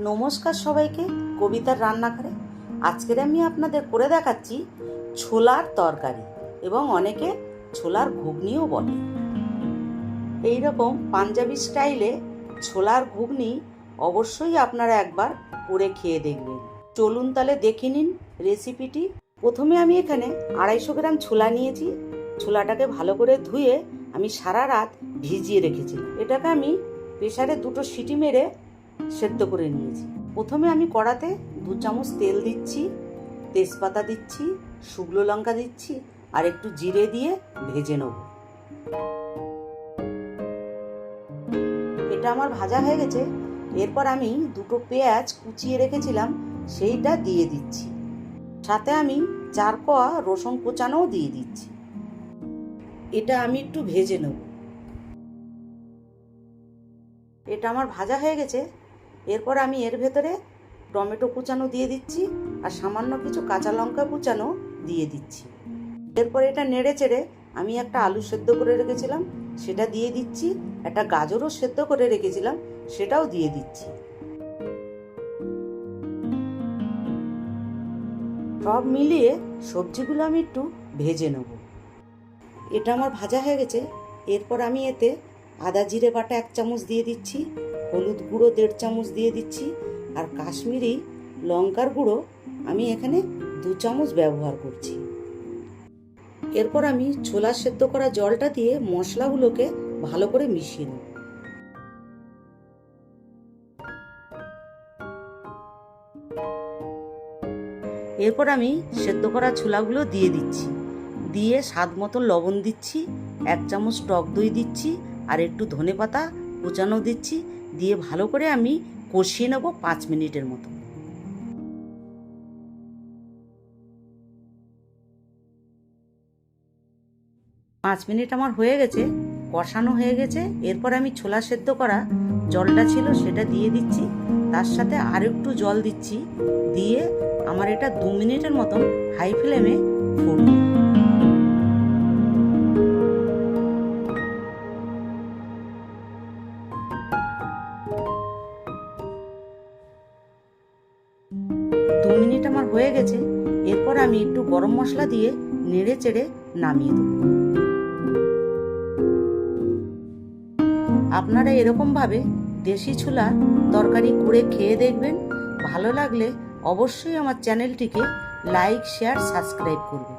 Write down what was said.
নমস্কার সবাইকে কবিতার রান্নাঘরে। আজকের আমি আপনাদের করে দেখাচ্ছি ছোলার তরকারি এবং অনেকে ছোলার ঘুগনিও বলে। এই রকম পাঞ্জাবি স্টাইলে ছোলার ঘুগনি অবশ্যই আপনারা একবার করে খেয়ে দেখবেন। চলুন তাহলে দেখে নিন রেসিপিটি। প্রথমে আমি এখানে আড়াইশো গ্রাম ছোলা নিয়েছি। ছোলাটাকে ভালো করে ধুয়ে আমি সারা রাত ভিজিয়ে রেখেছি এটাকে আমি প্রেসারে দুটো সিটি মেরে সেদ্ধ করে নিয়েছি। প্রথমে আমি কড়াতে দু চামচ তেল দিচ্ছি, তেজপাতা দিচ্ছি, শুকনো লঙ্কা দিচ্ছি, আর একটু জিরে দিয়ে ভেজে নেব। এটা আমার ভাজা হয়ে গেছে। এরপর আমি দুটো পেঁয়াজ কুচিয়ে রেখেছিলাম, সেইটা দিয়ে দিচ্ছি। সাথে আমি চার কোয়া রসুন কোচানোও দিয়ে দিচ্ছি। এটা আমি একটু ভেজে নেব। এটা আমার ভাজা হয়ে গেছে। এরপর আমি এর ভেতরে টমেটো কুচানো দিয়ে দিচ্ছি আর সামান্য কিছু কাঁচা লঙ্কা কুচানো দিয়ে দিচ্ছি। এরপর এটা নেড়ে চেড়ে আমি একটা আলু সেদ্ধ করে রেখেছিলাম, সেটা দিয়ে দিচ্ছি, একটা গাজরও সেদ্ধ করে রেখেছিলাম, সেটাও দিয়ে দিচ্ছি। সব মিলিয়ে সবজিগুলো আমি একটু ভেজে নেব। এটা আমার ভাজা হয়ে গেছে। এরপর আমি এতে আদা, জিরে বাটা এক চামচ দিয়ে দিচ্ছি। হলুদ গুঁড়ো দেড় চামচ দিয়ে দিচ্ছি আর কাশ্মীরি লঙ্কার গুঁড়ো আমি এখানে দু চামচ ব্যবহার করছি। এরপর আমি ছোলা সেদ্ধ করা জলটা দিয়ে মশলাগুলোকে ভালো করে মিশিয়ে নেব। এরপর আমি সেদ্ধ করা ছোলাগুলো দিয়ে দিচ্ছি। দিয়ে স্বাদ মতো লবণ দিচ্ছি, এক চামচ টক দই দিচ্ছি আর একটু ধনে পাতা কুচানো দিচ্ছি, দিয়ে ভালো করে আমি কষিয়ে নেব পাঁচ মিনিটের মতো। পাঁচ মিনিট আমার হয়ে গেছে, কষানো হয়ে গেছে, এরপর আমি ছোলা সেদ্ধ করা জলটা ছিল সেটা দিয়ে দিচ্ছি, তার সাথে আর একটু জল দিচ্ছি, দিয়ে আমার এটা দু মিনিটের মতন হাই ফ্লেমে ফুটবে হয়ে গেছে, এরপর আমি একটু গরম মশলা দিয়ে নেড়ে চেড়ে নামিয়ে দেব। আপনারা এরকমভাবে দেশি ছোলা তরকারি করে খেয়ে দেখবেন, ভালো লাগলে অবশ্যই আমার চ্যানেলটিকে লাইক, শেয়ার, সাবস্ক্রাইব করবেন।